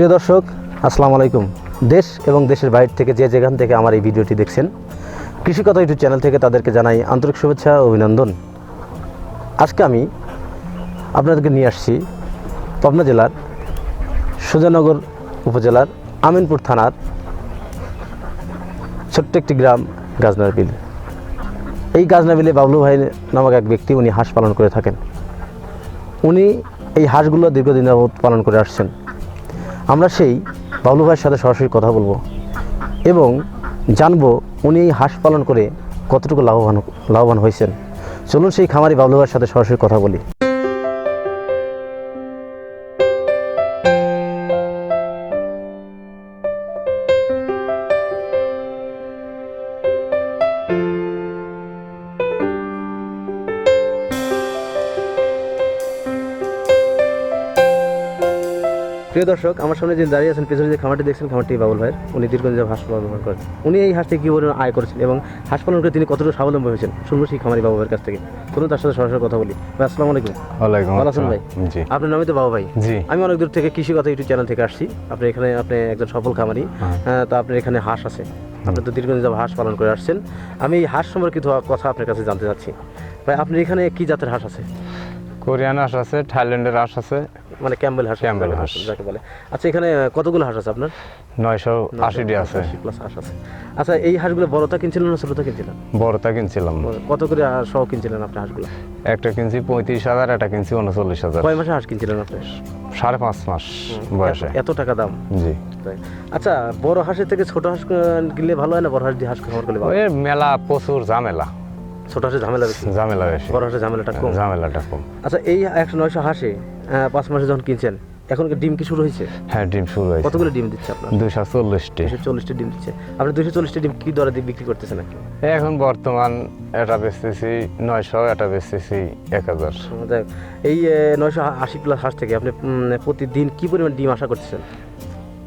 প্রিয় দর্শক, আসসালামু আলাইকুম। দেশ এবং দেশের বাইরে থেকে যে যেখান থেকে আমার এই ভিডিওটি দেখছেন কৃষিকথা ইউটিউব চ্যানেল থেকে তাদেরকে জানাই আন্তরিক শুভেচ্ছা ও অভিনন্দন। আজকে আমি আপনাদেরকে নিয়ে আসছি পাবনা জেলার সুজানগর উপজেলার আমিনপুর থানার ছোট্ট একটি গ্রাম গাজনার বিল। এই গাজনা বিলে বাবলু ভাই নামক এক ব্যক্তি, উনি হাঁস পালন করে থাকেন। উনি এই হাঁসগুলো দীর্ঘদিন পালন করে আসছেন। আমরা সেই বাবলু ভাইয়ের সাথে সরাসরি কথা বলব এবং জানব উনি এই হাঁস পালন করে কতটুকু লাভবান লাভবান হয়েছেন। চলুন সেই খামারি বাবলু ভাইয়ের সাথে সরাসরি কথা বলি। প্রিয় দর্শক আমার সামনে যে দাঁড়িয়ে আছেন পেছনে যে খামারটি দেখছেন খামারটি বাবুল ভাইয়ের। উনি দীর্ঘদিন যাবত হাঁস পালন করেন উনি এই হাঁস থেকে কী পরিমাণ আয় করেছেন এবং হাঁস পালন করে তিনি কতটা স্বাবলম্বী হয়েছেন? শুনব সেই খামারি বাবু ভাইয়ের কাছ থেকে। চলুন তার সাথে সরাসরি কথা বলি। ভাই আসসালামু আলাইকুম। ওয়ালাইকুম ভালো আছেন ভাই। জি। আপনার নামই তো বাবু ভাই? জি। আমি অনেক দূর থেকে কৃষি কথা ইউটিউব চ্যানেল থেকে আসছি। আপনি এখানে আপনি একজন সফল খামারি। হ্যাঁ। হ্যাঁ, তো আপনার এখানে হাঁস আছে। আপনি তো দীর্ঘদিন যাবত হাঁস পালন করে আসছেন। আমি এই হাঁস সম্পর্কিত কথা আপনার কাছে জানতে চাচ্ছি। ভাই আপনার এখানে কি জাতের হাঁস আছে? কোরিয়ান হাঁস আছে থাইল্যান্ডের হাঁস আছে। মানে ক্যাম্বেল হাঁস ক্যাম্বেল হাঁস। যাকে বলে। আচ্ছা এখানে কতগুলো হাঁস আছে আপনার? নয়শো আশিটি আছে। প্লাস হাঁস আছে। আচ্ছা এই হাঁসগুলো বড়টা কিনছিলেন না ছোটটা কিনছিলেন? বড়টা কিনছিলাম। কত করে সহ কিনছিলেন আপনি হাঁসগুলো? একটা কিনছি পঁয়ত্রিশ হাজার একটা কিনছি উনচল্লিশ হাজার। কয় মাসে হাঁস কিনছিলেন আপনি? সাড়ে পাঁচ মাস বয়সে। এত- টাকা দাম। জি। তাই। আচ্ছা বড় হাঁসের থেকে ছোট হাঁস কিনলে ভালো হয় না? বড় হাঁস দিয়ে হাঁস খামার করলে মেলা প্রচুর ঝামেলা। ছোট হাঁসের ঝামেলা বেশি? ঝামেলা বেশি। বড় হাঁসের ঝামেলাটা কম? ঝামেলাটা কম। আচ্ছা এই একশো নয়শো হাঁসে পাঁচ মাসে যখন কিনছেন এখন কি ডিম কি শুরু হয়েছে? হ্যাঁ ডিম শুরু হয়েছে। কতগুলো ডিম দিচ্ছে আপনার? দুইশো চল্লিশটি। দুশো চল্লিশটি ডিম দিচ্ছে। আপনি দুশো চল্লিশটি ডিম কি দরে বিক্রি করতেছেন নাকি? এখন বর্তমান এটা বেচতেছি নয়শো এটা বেচতেছি এক হাজার। এই নয়শো আশি প্লাস হাঁস থেকে আপনি প্রতিদিন কি পরিমাণ ডিম আশা করতেছেন?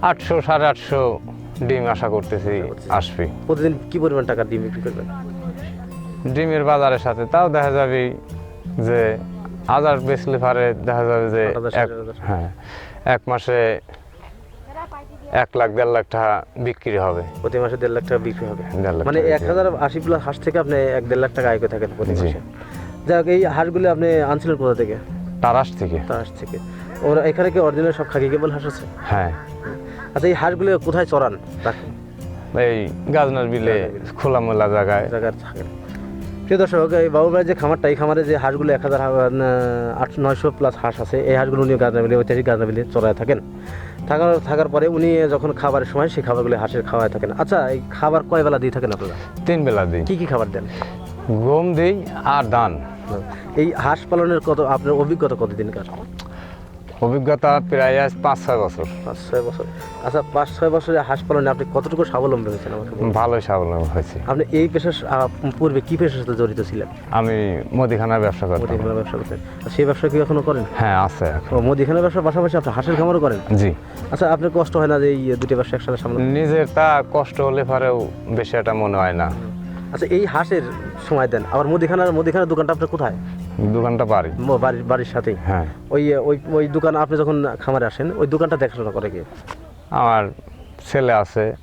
আটশো সাড়ে আটশো ডিম আশা করতেছি আসবে। প্রতিদিন কি পরিমাণ টাকার ডিম বিক্রি করবেন? ডিমের বাজারের সাথে তাও দেখা যাবে যে হাজার বেচলে পারে দেখা যাবে যে। হ্যাঁ এক মাসে এক লাখ দেড় লাখ টাকা বিক্রি হবে। প্রতি মাসে দেড় লাখ টাকা বিক্রি হবে। মানে এক হাজার আশি প্লাস হাঁস থেকে আপনি এক দেড় লাখ টাকা আয় করে থাকেন প্রতি মাসে। যাই হোক এই হাঁসগুলো আপনি আনছিলেন কোথা থেকে? তারাস থেকে। তারাস থেকে। ওরা এখানে কি অরিজিনাল সব খাকি কেবল হাঁস আছে? হ্যাঁ। আচ্ছা এই হাঁসগুলো কোথায় চড়ান? এই গাজনার বিলে। খোলামেলা জায়গায়। জায়গায় থাকেন। প্রিয় দর্শক এই বাবুবাই যে খামারটা এই খামারে যে হাঁসগুলো এক হাজার আট নয়শো প্লাস হাঁস আছে এই হাঁসগুলো উনি গাজনাবিলি ঐতিহাসিক গাজনাবিলি চড়ায় থাকেন। থাকার থাকার পরে উনি যখন খাবারের সময় সেই খাবারগুলি হাঁসের খাওয়ায় থাকেন। আচ্ছা এই খাবার কয় বেলা দিয়ে থাকেন আপনারা? তিন বেলা দিই। কী কী খাবার দেন? গম দিই আর দান এই হাঁস পালনের কত আপনার অভিজ্ঞতা কতদিনকার? অভিজ্ঞতা প্রায় আজ পাঁচ ছয় বছর। পাঁচ ছয় বছর। আচ্ছা পাঁচ ছয় বছরে হাঁস পালনে আপনি কতটুকু স্বাবলম্বী হয়েছেন আমাকে ভালোই স্বাবলম্বী হয়েছে। আপনি এই পেশার পূর্বে কি পেশার সাথে জড়িত ছিলেন? আমি মুদিখানার ব্যবসা করি মুদিখানার ব্যবসা করতেন। সেই ব্যবসা কি এখনও করেন? হ্যাঁ আছে এখন। ও মুদিখানার ব্যবসার পাশাপাশি আপনি হাঁসের খামারও করেন? জি। আচ্ছা আপনার কষ্ট হয় না যে এই দুটি ব্যবসা একসাথে সামনে নিজের তা কষ্ট হলে পরেও বেশি একটা মনে হয় না। আচ্ছা এই হাঁসের সময় দেন আবার মুদিখানার মুদিখানার দোকানটা আপনার কোথায়? দোকানটা ম- বাড়ির বাড়ির সাথেই? হ্যাঁ। ওই ওই ওই দোকান আপনি যখন খামারে আসেন ওই দোকানটা দেখাশোনা করে কি? আমার ছেলে আছে।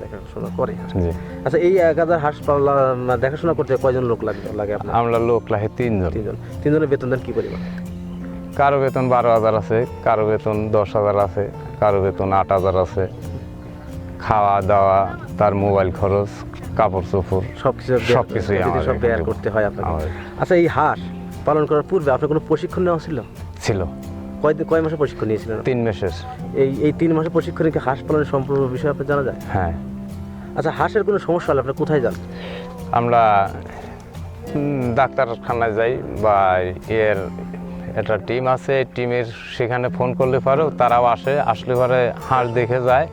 দেখাশোনা করে জি। আচ্ছা এই এক হাজার হাঁস পালন দেখাশোনা করতে কয়জন লোক লাগে লাগে আপনার? আমরা লোক লাগে তিনজন। তিনজন। তিনজনের বেতন দেন কি পরিমাণ? কারও বেতন বারো হাজার আছে কারও বেতন দশ হাজার আছে কারও বেতন আট হাজার আছে। খাওয়া দাওয়া তার মোবাইল খরচ কাপড় চোপড় সব কিছু সব আমাদের ব্যয় এখানে করতে হয় আপনাকে। আচ্ছা এই হাঁস পালন করার পূর্বে আপনার কোনো প্রশিক্ষণ নেওয়া ছিল? ছিল। কয় কয় মাসে প্রশিক্ষণ নিয়েছিলেন? তিন মাসের। এই এই তিন মাসের প্রশিক্ষণে কি হাঁস পালনের সম্পূর্ণ বিষয়ে আপনার জানা যায়? হ্যাঁ। আচ্ছা হাঁসের কোনো সমস্যা হলে আপনি কোথায় যান? আমরা ডাক্তারখানায় যাই বা এর একটা টিম আছে টিমের সেখানে ফোন করলে পারো তারাও আসে আসলে পরে হাঁস দেখে যায়।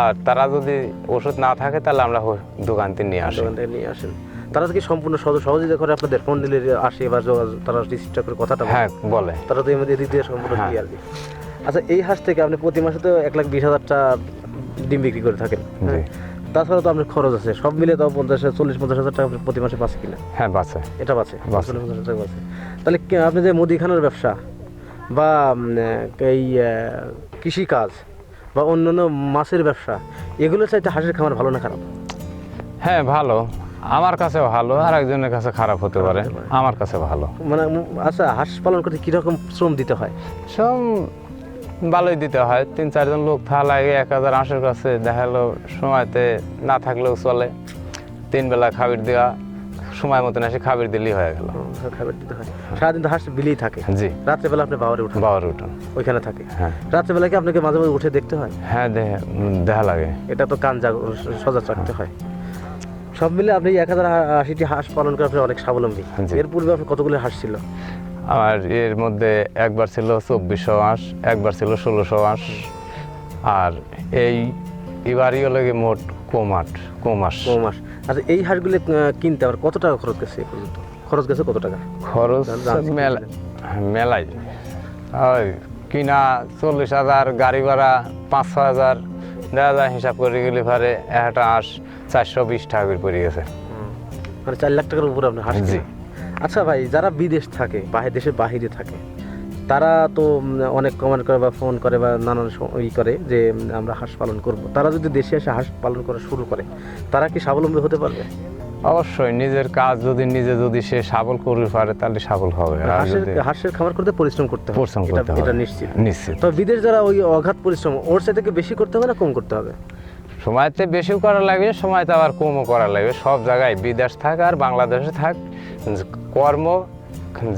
আর তারা যদি ওষুধ না থাকে তাহলে আমরা দোকান থেকে নিয়ে আসি। দোকান থেকে নিয়ে আসেন। তারা কি সম্পূর্ণ সহজ সহযোগিতা করে আপনাদের ফোন দিলে আসে বা তারা রিসিভটা করে কথাটা হ্যাঁ বলে। তারা তো এমনি দিয়ে সম্পূর্ণ। ক্লিয়ার আচ্ছা এই হাঁস থেকে আপনি প্রতি মাসে তো এক লাখ বিশ হাজারটা ডিম বিক্রি করে থাকেন হ্যাঁ? তাছাড়া তো আপনার খরচ আছে সব মিলে তো পঞ্চাশ চল্লিশ পঞ্চাশ হাজার টাকা প্রতি মাসে পাচ্ছে কিনা? হ্যাঁ বাসে এটা বাঁচে বাঁচে। চল্লিশ পঞ্চাশ হাজার টাকা বাঁচে তাহলে আপনি যে মুদিখানার ব্যবসা বা এই কৃষিকাজ বা অন্যান্য মাছের ব্যবসা এগুলো চাইতে হাঁসের খামার ভালো না খারাপ? হ্যাঁ ভালো। আমার কাছে ভালো আর একজনের কাছে খারাপ হতে পারে। আমার কাছে ভালো। মানে আচ্ছা হাঁস পালন করতে কীরকম শ্রম দিতে হয়? শ্রম ভালোই দিতে হয়। তিন চারজন লোক থাকা লাগে এক হাজার আশের কাছে দেখা গেলো সময়তে না থাকলেও চলে। তিন বেলা খাবির দেওয়া সময় মতন এসে খাবির দিলেই হয়ে গেল। খাবার দিতে হয়। সারাদিন তো হাঁস বিলেই থাকে। জি। রাত্রেবেলা আপনি বাবারে উঠেন। বাবার উঠান। ওইখানে থাকে। হ্যাঁ। রাত্রেবেলা কি আপনাকে মাঝে মাঝে উঠে দেখতে হয়? হ্যাঁ দেখ- দেখা লাগে। এটা তো কান জাগ সজাগ রাখতে হয়। সব মিলে আপনি এক হাজার আশিটি হাঁস পালন করে আপনি অনেক স্বাবলম্বী। এর পূর্বে আপনার কতগুলো হাঁস ছিল? আমার এর মধ্যে একবার ছিল চব্বিশশো মাস একবার ছিল ষোলোশো মাস আর এই এবারই হলো গিয়ে মোট কোমাট কোমাস। ও মাস আচ্ছা এই হাঁসগুলো কিনতে আমার কত টাকা খরচ গেছে পর্যন্ত? খরচ গেছে কত টাকা? খরচ জানছি মেলা মেলাই কিনা চল্লিশ হাজার গাড়ি ভাড়া পাঁচ ছ হাজার দেখা যায় হিসাব করে গেলে ভারে একটা আঁশ চারশো বিশ টাকা করে পড়ে গেছে। মানে চার লাখ টাকার উপরে আপনার হাঁস জি। আচ্ছা ভাই যারা বিদেশ থাকে বাহির দেশের বাহিরে থাকে তারা তো অনেক কমেন্ট করে বা ফোন করে বা নানান ই করে যে আমরা হাঁস পালন করব। তারা যদি দেশে এসে হাঁস পালন করা শুরু করে তারা কি স্বাবলম্বী হতে পারবে? অবশ্যই নিজের কাজ যদি নিজে যদি সে সাবল করতে পারে তাহলে সাবল হবে। হাঁসের খামার করতে পরিশ্রম করতে হবে। পরিশ্রম করতে হবে। এটা নিশ্চিত। নিশ্চিত। তো বিদেশ যারা ওই অঘাত পরিশ্রম ওর সাথে বেশি করতে হবে না কম করতে হবে? সময়তে বেশিও করা লাগবে সময়তে আবার কমও করা লাগবে। সব জায়গায় বিদেশ থাক আর বাংলাদেশে থাক কর্ম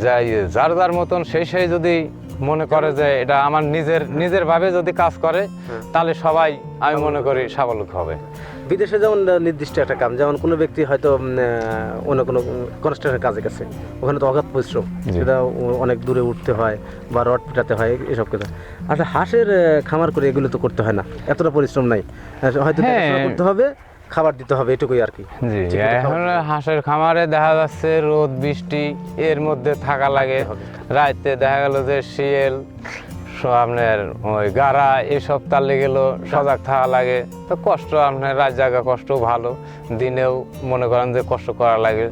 যাই যার যার মতন সেই সেই যদি মনে করে যে এটা আমার নিজের নিজের ভাবে যদি কাজ করে হ্যাঁ। তাহলে সবাই আমি মনে করি স্বাবলম্বী হবে। বিদেশে যেমন নির্দিষ্ট একটা কাম যেমন কোনো ব্যক্তি হয়তো অন্য কোনো কনস্ট্রাকশনের কাজে গেছে ওখানে তো অগাধ পরিশ্রম। সেটা অনেক দূরে উঠতে হয় বা রড পিটাতে হয় এসব কিছু আসলে হাঁসের খামার করে এগুলো তো করতে হয় না এতটা পরিশ্রম নাই হয়তো হ্যাঁ। করতে হবে খাবার দিতে হবে এটুকুই আর কি এখন হাঁসের খামারে দেখা যাচ্ছে রোদ বৃষ্টি এর মধ্যে থাকা লাগে। রাইতে দেখা গেল যে শিয়াল আপনার ওই গাড়া এসব তালে গেল সজাগ থাকা লাগে। তো কষ্ট আপনার রাত জায়গা কষ্ট ভালো দিনেও মনে করেন যে কষ্ট করা লাগে।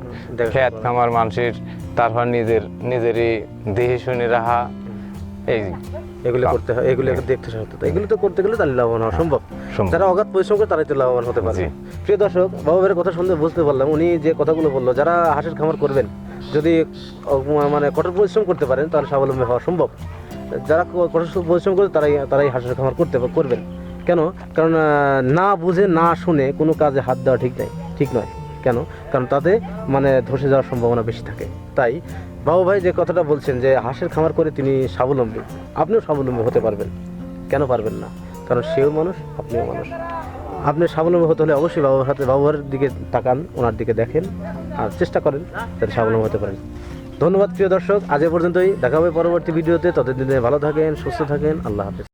খেত খামার মানুষের তারপর নিজের নিজেরই দেহে শুনে রাখা এই এগুলো করতে হয় এগুলো দেখতে হতো এগুলো তো করতে গেলে তাহলে লাভবান হওয়া সম্ভব। যারা অগাধ পরিশ্রম করে তারাই তো লাভবান হতে পারে। প্রিয় দর্শক বাবু ভাইয়ের কথা শুনতে বুঝতে পারলাম উনি যে কথাগুলো বলল যারা হাঁসের খামার করবেন যদি মানে কঠোর পরিশ্রম করতে পারেন তাহলে স্বাবলম্বী হওয়া সম্ভব। যারা কঠোর পরিশ্রম করে তারাই তারাই হাঁসের খামার করতে করবেন। কেন? কারণ না বুঝে, না শুনে কোনো কাজে হাত দেওয়া ঠিক নাই, ঠিক নয়। কেন? কারণ তাতে মানে ধসে যাওয়ার সম্ভাবনা বেশি থাকে। তাই, বাবু ভাই যে কথাটা বলছেন যে হাঁসের খামার করে তিনি স্বাবলম্বী, আপনিও স্বাবলম্বী হতে পারবেন। কেন পারবেন না? কারণ সেও মানুষ, আপনিও মানুষ। আপনি স্বাবলম্বী হতে হলে অবশ্যই বাবার হাতে, বাবার দিকে তাকান, ওনার দিকে দেখেন, আর চেষ্টা করেন যাতে স্বাবলম্বী হতে পারেন। ধন্যবাদ প্রিয় দর্শক। আজ পর্যন্তই। দেখা হবে পরবর্তী ভিডিওতে। ততদিনে ভালো থাকেন, সুস্থ থাকেন। আল্লাহ হাফেজ।